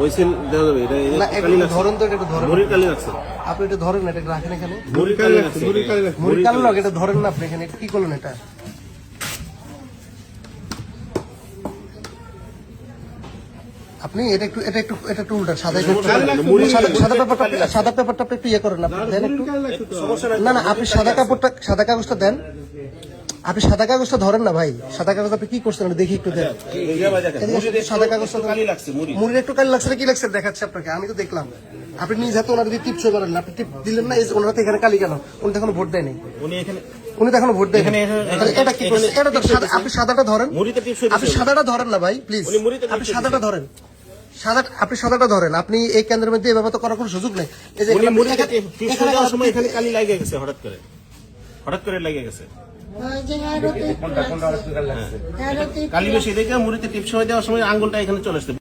ওই সিল দেওয়া যাবে এটা না একটু কালি লাগছে ধরেন তো এটা একটু মুড়ির কালি লাগছে আপনি এটা ধরেন এটা রাখেন এখানে। মুড়ির কালি লাগছে মুড়ির কালি মুড়ি কালো লাগে এটা ধরেন না আপনি এখানে এটা কি করলেন এটা? আপনি এটা একটু এটা একটু এটা একটু উল্টা সাদা একটু সাদা সাদা পেপারটা সাদা পেপারটা আপনি একটু ইয়ে করেন আপনি দেন একটু। না না আপনি সাদা কাপড়টা সাদা কাগজটা দেন। আপনি সাদা কাগজটা ধরেন না ভাই। সাদা কাগজ আপনি কি করছেন? দেখি একটু ভাই দেখেন, সাদা কাগজটা মুড়ির একটু কালি লাগছে কি লাগছে? দেখাচ্ছে আপনাকে। আমি তো দেখলাম। আপনি নিজ হাতে ওনার দিয়ে টিপ সই করেন না। আপনি টিপ দিলেন না ওনার এখানে কালি কেন উনি তো এখনও ভোট দেয়নি। উনি এখানে উনি তো এখনও ভোট তাহলে এটা কি করছে এটা তো সাদা- আপনি সাদাটা ধরেন। আপনি সাদাটা ধরেন না ভাই প্লিজ আপনি সাদাটা ধরেন। সাদা আপনি সাদাটা ধরেন। আপনি এই কেন্দ্রের মধ্যে এভাবে তো করার কোনো সুযোগ নেই। এই যে সময় এখানে কালি লাগে গেছে হঠাৎ করে। হঠাৎ করে লাগে গেছে। কালি বেশি দেখে মুড়িতে টিপস হয়ে দেওয়ার সময় আঙ্গুলটা এখানে চলে আসছে